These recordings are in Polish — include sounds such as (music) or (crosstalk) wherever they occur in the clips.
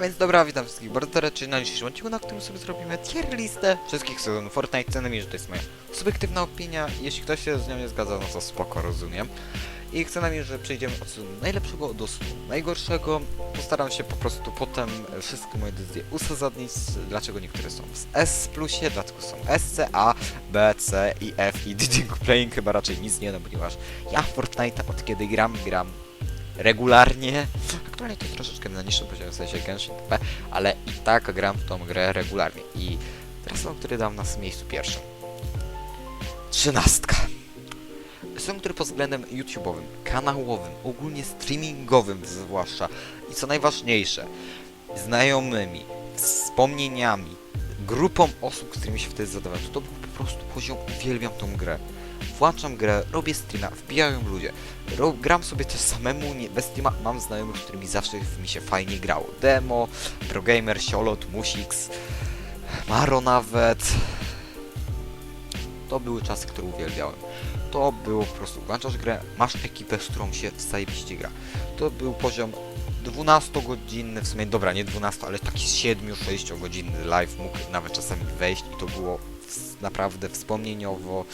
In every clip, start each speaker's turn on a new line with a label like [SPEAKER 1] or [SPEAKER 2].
[SPEAKER 1] Więc dobra, witam wszystkich bardzo serdecznie na dzisiejszym odcinku, na którym sobie zrobimy tier listę wszystkich sezonów Fortnite. Cenę mi, że to jest moja subiektywna opinia. Jeśli ktoś się z nią nie zgadza, no to spoko, rozumiem. I chcę na mnie, że przejdziemy od sezonu najlepszego do sezonu najgorszego. Postaram się po prostu potem wszystkie moje decyzje uzasadnić, dlaczego niektóre są w S plusie, dlaczego są S, C, A, B, C i F i Didn't (laughs) Playing chyba raczej nic nie, no ponieważ ja Fortnite od kiedy gram, gram regularnie. Aktualnie to troszeczkę na niższym poziomie, w sensie Genshin TP, ale i tak gram w tą grę regularnie. I teraz sezon, który dam nas miejscu pierwszym. Trzynastka. Sezon, który pod względem YouTube'owym, kanałowym, ogólnie streamingowym zwłaszcza i co najważniejsze, znajomymi, wspomnieniami, grupą osób, z którymi się wtedy zadawałem, to, to był po prostu poziom, uwielbiam tą grę. Włączam grę, robię streama, wbijają ludzie. Ro gram sobie też samemu, nie, bez streama, mam znajomych, z którymi zawsze mi się fajnie grało. Demo, Progamer, Siolot, Musix, Maro nawet. To były czasy, które uwielbiałem. To było po prostu, włączasz grę, masz ekipę, z którą się zajebiście gra. To był poziom 12-godzinny, w sumie, dobra, nie 12, ale taki 7-6 godzinny live mógł nawet czasami wejść i to było naprawdę wspomnieniowo,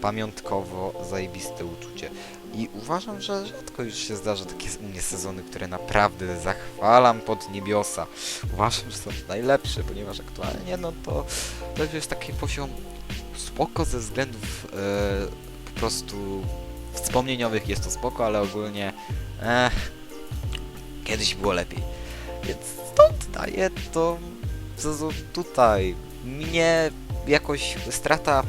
[SPEAKER 1] pamiątkowo zajebiste uczucie. I uważam, że rzadko już się zdarza takie u mnie sezony, które naprawdę zachwalam pod niebiosa. Uważam, że są najlepsze, ponieważ aktualnie no to, to jest taki poziom spoko ze względów e, po prostu wspomnieniowych jest to spoko, ale ogólnie eh, kiedyś było lepiej. Więc stąd daję to sezon tutaj. Mnie jakoś strata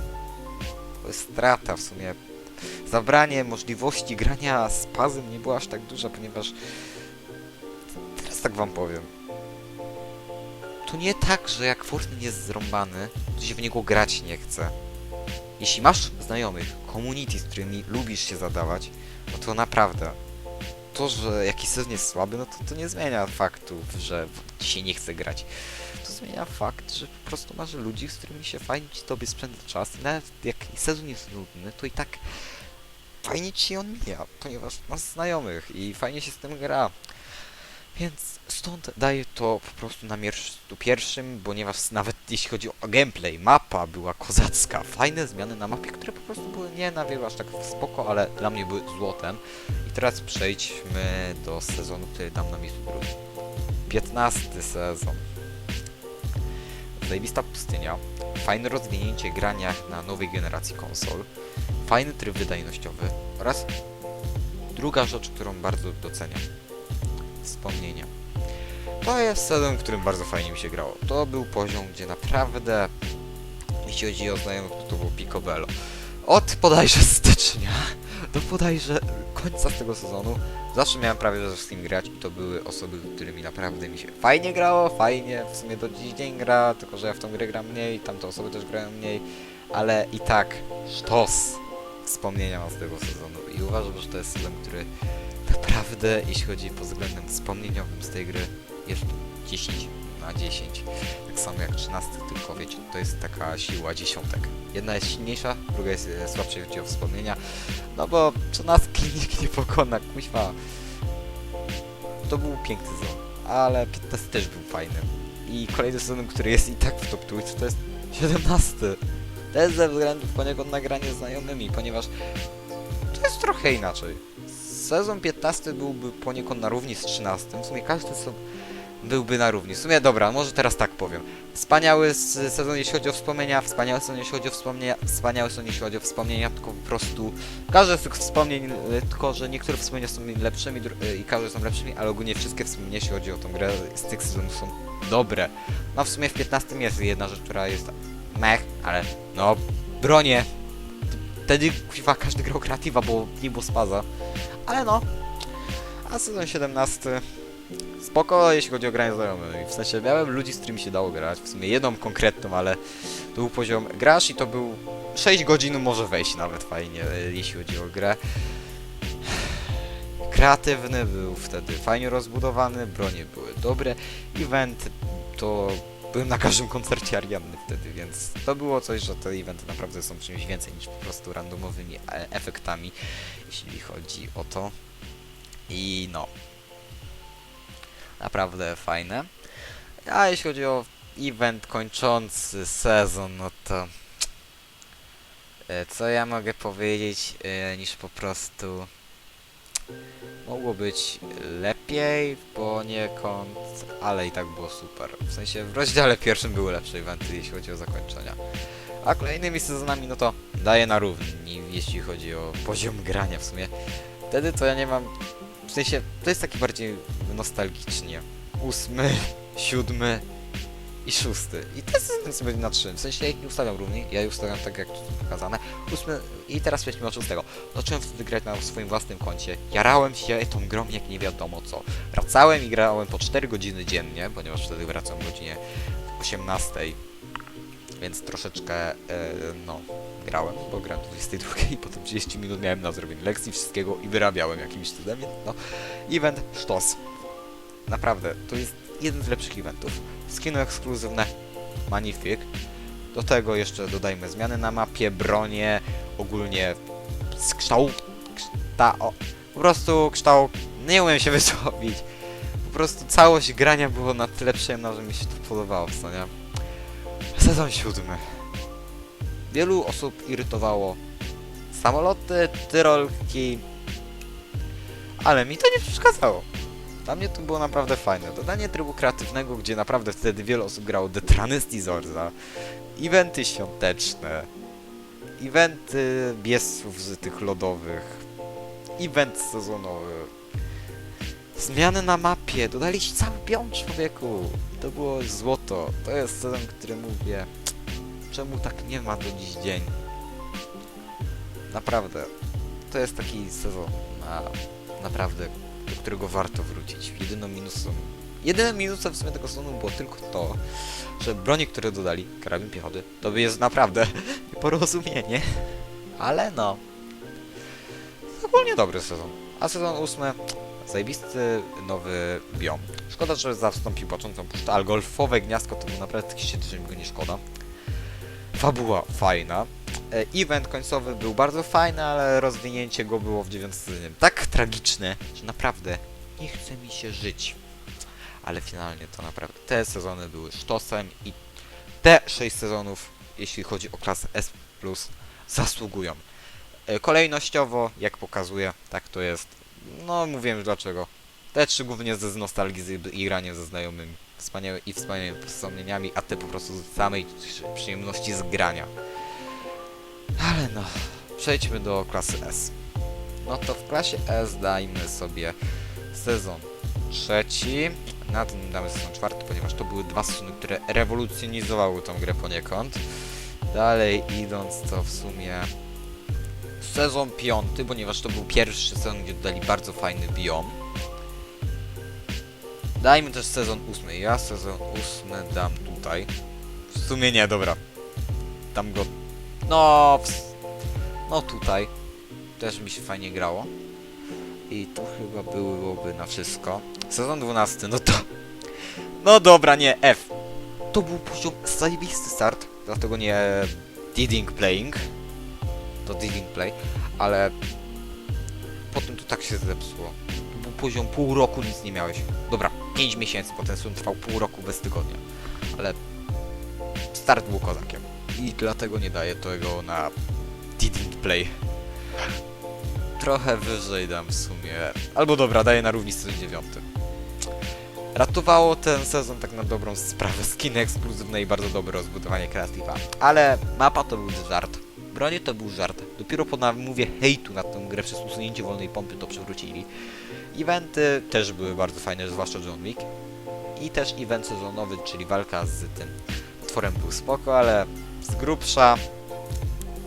[SPEAKER 1] strata w sumie zabranie możliwości grania z pazem nie była aż tak duża, ponieważ teraz tak wam powiem. To nie tak, że jak Fortnite jest zrąbany, to się w niego grać nie chce. Jeśli masz znajomych, community, z którymi lubisz się zadawać, no to naprawdę to, że jakiś sezon jest słaby, no to, to nie zmienia faktu, że się nie chce grać. Zmienia fakt, że po prostu masz ludzi, z którymi się fajnie ci tobie spędza czas nawet jak sezon jest nudny, to i tak fajnie ci on mija, ponieważ masz znajomych i fajnie się z tym gra. Więc stąd daję to po prostu na miejscu pierwszym, ponieważ nawet jeśli chodzi o gameplay, mapa była kozacka. Fajne zmiany na mapie, które po prostu były nie na wielu aż tak spoko, ale dla mnie były złotem. I teraz przejdźmy do sezonu, który dam na miejscu drugim. 15 sezon. Zajebista pustynia, fajne rozwinięcie grania na nowej generacji konsol, fajny tryb wydajnościowy oraz druga rzecz, którą bardzo doceniam. Wspomnienia. To jest sezon, w którym bardzo fajnie mi się grało. To był poziom, gdzie naprawdę, jeśli chodzi o znajomych, to to było picobello. Od bodajże stycznia do bodajże końca tego sezonu zawsze miałem prawie że z kim grać i to były osoby, którymi naprawdę mi się fajnie grało, fajnie, w sumie do dziś dzień gra, tylko że ja w tą grę gram mniej, tamte osoby też grają mniej, ale i tak sztos wspomnienia mam z tego sezonu i uważam, że to jest sezon, który naprawdę, jeśli chodzi pod względem wspomnieniowym z tej gry, jest 10 na 10. Tak samo jak 13, tylko wiecie, to jest taka siła dziesiątek. Jedna jest silniejsza, druga jest e, słabsza, jeśli chodzi o wspomnienia, no bo 13 (laughs) nikt nie pokona, kuźwa. To był piękny sezon, ale 15 też był fajny. I kolejny sezon, który jest i tak w top Twitch, to jest 17. To jest ze względu poniekąd nagranie znajomymi, ponieważ to jest trochę inaczej. Sezon 15 byłby poniekąd na równi z 13. W sumie każdy sezon byłby na równi. W sumie dobra, może teraz tak powiem. Wspaniały sezon jeśli chodzi o wspomnienia, wspaniały sezon jeśli chodzi o wspomnienia, wspaniały sezon jeśli chodzi o wspomnienia, tylko po prostu każdy z tych wspomnień, y, tylko że niektóre wspomnienia są lepszymi y, i każde są lepszymi, ale ogólnie wszystkie wspomnienia jeśli chodzi o tą grę z tych sezonów są dobre. No w sumie w 15 jest jedna rzecz, która jest mech, ale no bronie. Wtedy chyba każdy grał kreatywa, bo nie było spaza. Ale no. A sezon 17 spoko, jeśli chodzi o granie znajomych. W sensie miałem ludzi, z którymi się dało grać. W sumie jedną konkretną, ale to był poziom grasz i to był 6 godzin może wejść nawet fajnie, e, jeśli chodzi o grę. Kreatywny był wtedy fajnie rozbudowany, bronie były dobre, event to byłem na każdym koncercie Arianny wtedy, więc to było coś, że te eventy naprawdę są czymś więcej niż po prostu randomowymi e, efektami, jeśli chodzi o to. I no. Naprawdę fajne. A jeśli chodzi o event kończący sezon, no to... e, Co ja mogę powiedzieć, e, niż po prostu... Mogło być lepiej poniekąd, ale i tak było super. W sensie w rozdziale pierwszym były lepsze eventy, jeśli chodzi o zakończenia. A kolejnymi sezonami, no to daję na równi, jeśli chodzi o poziom grania w sumie. Wtedy to ja nie mam... W sensie, to jest taki bardziej nostalgicznie. Ósmy, (laughs) siódmy i szósty. I ten sezon sobie na trzy. W sensie ja ich nie ustawiam równi, ja je ustawiam tak jak tu pokazane. Ósmy i teraz przejdźmy od szóstego. Zacząłem wtedy grać na swoim własnym koncie. Jarałem się tą grą jak nie wiadomo co. Wracałem i grałem po 4 godziny dziennie, ponieważ wtedy wracam o godzinie 18. Więc troszeczkę, e, no, grałem, bo grałem do 22 i potem 30 minut miałem na zrobienie lekcji, wszystkiego i wyrabiałem jakimś cudem, więc no, event sztos. Naprawdę, to jest jeden z lepszych eventów. Skiny ekskluzywne, magnific. Do tego jeszcze dodajmy zmiany na mapie, bronie, ogólnie kształt, kszta, o, po prostu kształt, nie umiem się (laughs) wysłowić. Po prostu całość grania było na tyle przyjemna, że mi się to podobało, co nie? Sezon siódmy. Wielu osób irytowało samoloty, tyrolki, ale mi to nie przeszkadzało. Dla mnie to było naprawdę fajne. Dodanie trybu kreatywnego, gdzie naprawdę wtedy wiele osób grało Detrany z Tizorza, eventy świąteczne, eventy biesów z tych lodowych, event sezonowy, zmiany na mapie, dodaliście cały pion człowieku. To było złoto. To jest sezon, który mówię, czemu tak nie ma do dziś dzień. Naprawdę. To jest taki sezon na naprawdę do którego warto wrócić. Jedyną minusem... Jedynym minusem w sumie tego sezonu było tylko to, że broni, które dodali, karabin piechoty, to jest naprawdę (laughs) nieporozumienie. Ale no... Ogólnie dobry sezon. A sezon ósmy, zajebisty nowy biom. Szkoda, że zastąpił płaczącą puszczę, ale golfowe gniazdko to naprawdę że mi go nie szkoda. Fabuła fajna. E, Event końcowy był bardzo fajny, ale rozwinięcie go było w dziewiątym sezonie tak tragiczne, że naprawdę nie chce mi się żyć. Ale finalnie to naprawdę te sezony były sztosem i te 6 sezonów, jeśli chodzi o klasę S+, zasługują. E, Kolejnościowo, jak pokazuje, tak to jest. No, mówiłem już dlaczego. Te trzy głównie ze z nostalgii i granie ze znajomymi. Wspaniałe i wspaniałymi wspomnieniami, a te po prostu z samej przyjemności z grania. Ale no, przejdźmy do klasy S. No to w klasie S dajmy sobie sezon trzeci. Na tym damy sezon czwarty, ponieważ to były dwa sezony, które rewolucjonizowały tą grę poniekąd. Dalej idąc, to w sumie sezon piąty, ponieważ to był pierwszy sezon, gdzie dodali bardzo fajny biom. Dajmy też sezon ósmy. Ja sezon ósmy dam tutaj. W sumie nie, dobra. Dam go no, w... no tutaj też mi się fajnie grało. I to chyba byłoby na wszystko. Sezon 12, no to... No dobra, nie, F. To był poziom zajebisty start, dlatego nie Diding Playing. To Diding Play, ale potem to tak się zepsuło. To był poziom pół roku, nic nie miałeś. Dobra, 5 miesięcy, potem sezon trwał pół roku bez tygodnia. Ale start był kozakiem i dlatego nie daję tego na Didn't Play. Trochę wyżej dam w sumie. Albo dobra, daję na równi sezon 9. Ratowało ten sezon tak na dobrą sprawę. Skiny ekskluzywne i bardzo dobre rozbudowanie kreatywa. Ale mapa to był żart. Bronie to był żart. Dopiero po namówie hejtu na tę grę przez usunięcie wolnej pompy to przywrócili. Eventy też były bardzo fajne, zwłaszcza John Wick. I też event sezonowy, czyli walka z tym tworem był spoko, ale z grubsza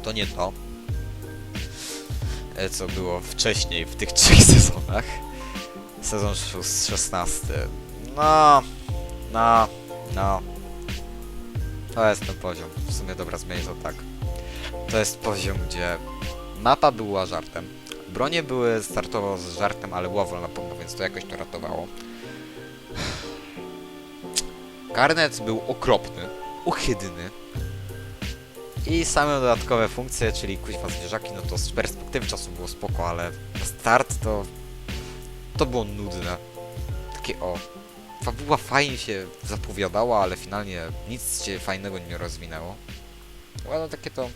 [SPEAKER 1] to nie to, e, co było wcześniej w tych (laughs) trzech sezonach. Sezon szes- 16. No, no, no. To jest ten poziom. W sumie dobra, zmienię to tak. To jest poziom, gdzie mapa była żartem. Bronie były startowo z żartem, ale była wolna pompa, więc to jakoś to ratowało. Karnet był okropny, ohydny. I same dodatkowe funkcje, czyli kuźwa zwierzaki, no to z perspektywy czasu było spoko, ale na start to... To było nudne. Takie o... fabuła fajnie się zapowiadała, ale finalnie nic się fajnego nie rozwinęło. Ale takie to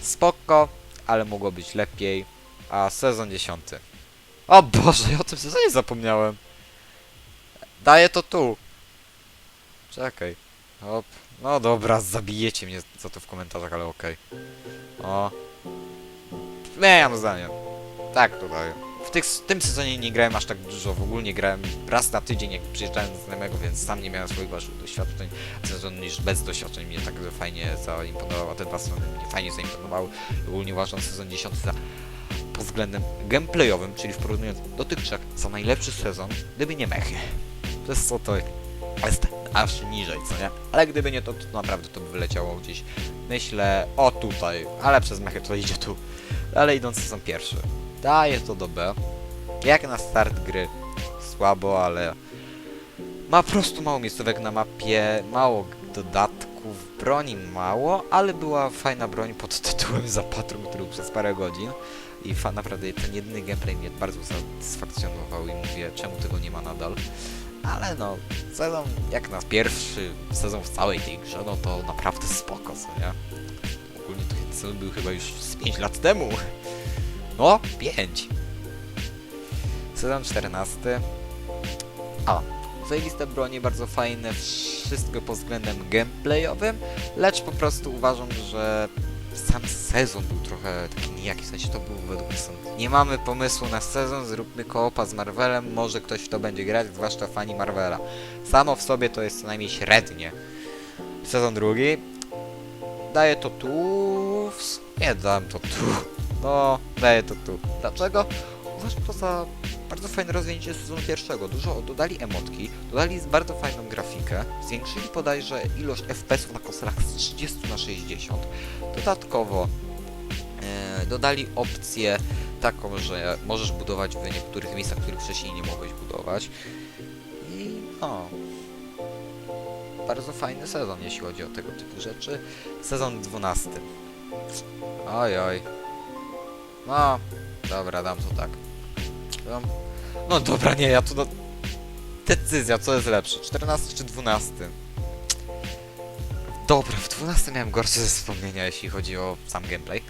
[SPEAKER 1] spoko, ale mogło być lepiej. A sezon 10. O Boże, ja o tym sezonie zapomniałem. Daję to tu. Czekaj. Hop. No dobra, zabijecie mnie za to w komentarzach, ale okej. O. Zmieniam zdanie. Tak to daję. W tych, w tym sezonie nie grałem aż tak dużo, w ogóle grałem raz na tydzień, jak przyjeżdżałem do znajomego, więc sam nie miałem swoich waszych doświadczeń. Sezon już bez doświadczeń mnie tak fajnie zaimponował, a te dwa sezony mnie fajnie zaimponowały. Ogólnie uważam sezon 10 za pod względem gameplayowym, czyli w do dotychczas za najlepszy sezon, gdyby nie mechy. Jest co to jest aż niżej, co nie? Ale gdyby nie to, to naprawdę to by wyleciało gdzieś. Myślę, o tutaj, ale przez mechy to idzie tu. Ale idąc sezon pierwszy. Daję to do B. Jak na start gry słabo, ale ma po prostu mało miejscówek na mapie, mało dodatków, broni mało, ale była fajna broń pod tytułem (laughs) Zapatru, który przez parę godzin. I fa, naprawdę ten jedyny gameplay mnie bardzo satysfakcjonował i mówię, czemu tego nie ma nadal. Ale no, sezon, jak na pierwszy sezon w całej tej grze, no to naprawdę spoko, co nie? Ogólnie to ten sezon był chyba już z 5 lat temu. No, 5. Sezon 14. A, zajebiste bronie, bardzo fajne, wszystko pod względem gameplayowym, lecz po prostu uważam, że sam sezon był trochę taki nijaki, w sensie to był według mnie sezon. Nie mamy pomysłu na sezon, zróbmy koopa z Marvelem, może ktoś w to będzie grać, zwłaszcza fani Marvela. Samo w sobie to jest co najmniej średnie. Sezon drugi. Daję to tu... Nie dam to tu. No, daję to tu. Dlaczego? Uważam to za bardzo fajne rozwinięcie sezonu pierwszego. Dużo dodali emotki, dodali bardzo fajną grafikę, zwiększyli bodajże ilość FPS-ów na konsolach z 30 na 60. Dodatkowo e, dodali opcję taką, że możesz budować w niektórych miejscach, których wcześniej nie mogłeś budować. I no. Bardzo fajny sezon, jeśli chodzi o tego typu rzeczy. Sezon 12. Oj, oj. No, dobra, dam to tak. Dam. No dobra, nie, ja tu do... Decyzja, co jest lepsze, 14 czy 12? Dobra, w 12 miałem gorsze wspomnienia, jeśli chodzi o sam gameplay.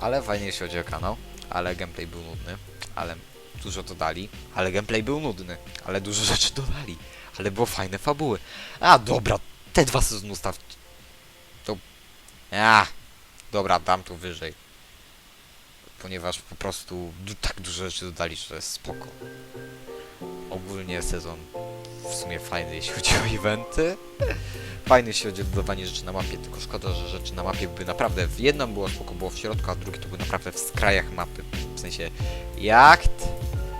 [SPEAKER 1] Ale fajnie, jeśli chodzi o kanał. Ale gameplay był nudny. Ale dużo dodali. Ale gameplay był nudny. Ale dużo rzeczy dodali. Ale było fajne fabuły. A, dobra, te dwa sezony ustaw... To... A, dobra, dam tu wyżej. Ponieważ po prostu tak dużo rzeczy dodali, że jest spoko. Ogólnie sezon w sumie fajny, jeśli chodzi o eventy. Fajny, jeśli chodzi o dodawanie rzeczy na mapie, tylko szkoda, że rzeczy na mapie były naprawdę... W jedną było spoko, było w środku, a drugie to były naprawdę w skrajach mapy. W sensie jacht,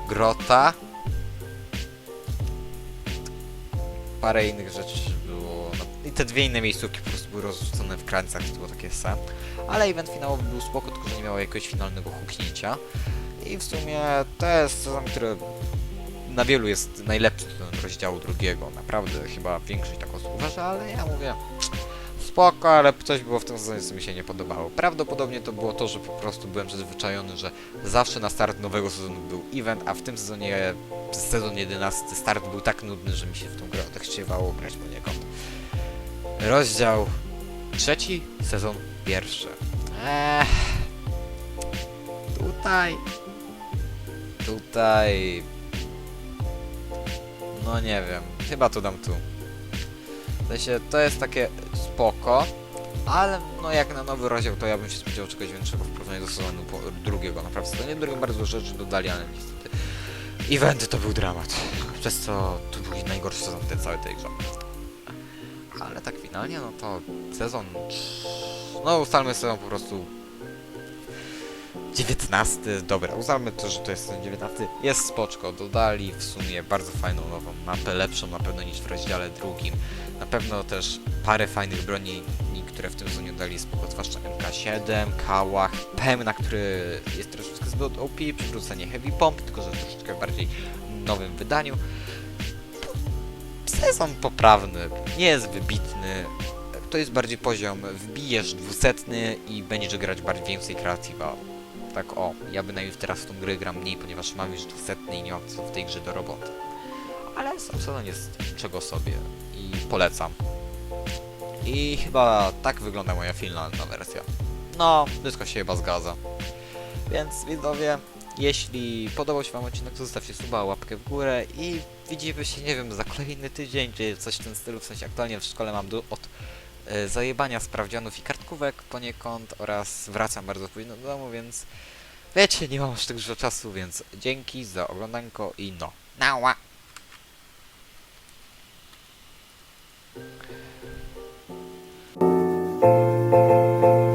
[SPEAKER 1] grota, parę innych rzeczy było... No, I te dwie inne miejscówki po prostu były rozrzucone w krańcach, to było takie sam. Ale event finałowy był spoko, tylko że nie miało jakiegoś finalnego huknięcia. I w sumie to jest sezon, który na wielu jest najlepszy rozdziału drugiego. Naprawdę chyba większość tak osób uważa, ale ja mówię spoko, ale coś było w tym sezonie, co mi się nie podobało. Prawdopodobnie to było to, że po prostu byłem przyzwyczajony, że zawsze na start nowego sezonu był event, a w tym sezonie, sezon 11, start był tak nudny, że mi się w tą grę odechciewało grać poniekąd. Rozdział trzeci, sezon pierwszy. Eee, tutaj, tutaj, no nie wiem, chyba to dam tu. W sensie, to jest takie spoko, ale no jak na nowy rozdział, to ja bym się spodziewał czegoś większego w porównaniu do sezonu drugiego. Naprawdę, w sezonie drugim bardzo dużo rzeczy dodali, ale niestety eventy to był dramat. Przez co to był najgorszy sezon tej całej tej grze. Ale tak finalnie, no to sezon... No ustalmy sezon po prostu 19, dobra, ustalmy to, że to jest sezon 19. Jest spoczko, dodali w sumie bardzo fajną nową mapę, lepszą na pewno niż w rozdziale drugim. Na pewno też parę fajnych broni, które w tym sezonie dali spoko, zwłaszcza MK7, Kałach, Pemna, który jest troszeczkę zbyt OP, przywrócenie Heavy Pomp, tylko że w troszeczkę bardziej nowym wydaniu. Sezon poprawny, nie jest wybitny, to jest bardziej poziom, wbijesz dwusetny i będziesz grać bardziej więcej kreatywa. Tak o, ja bynajmniej teraz w tą grę gram mniej, ponieważ mam już dwusetny i nie mam co w tej grze do roboty. Ale sam sezon jest czego sobie i polecam. I chyba tak wygląda moja finalna wersja. No, wszystko się chyba zgadza. Więc widzowie, jeśli podobał się Wam odcinek, to zostawcie suba, łapkę w górę i widzimy się, nie wiem, za kolejny tydzień, czy coś w tym stylu, w sensie aktualnie w szkole mam du- od e, zajebania sprawdzianów i kartkówek poniekąd oraz wracam bardzo późno do domu, więc wiecie, nie mam aż tak dużo czasu, więc dzięki za oglądanko i no, nała!
[SPEAKER 2] thank you.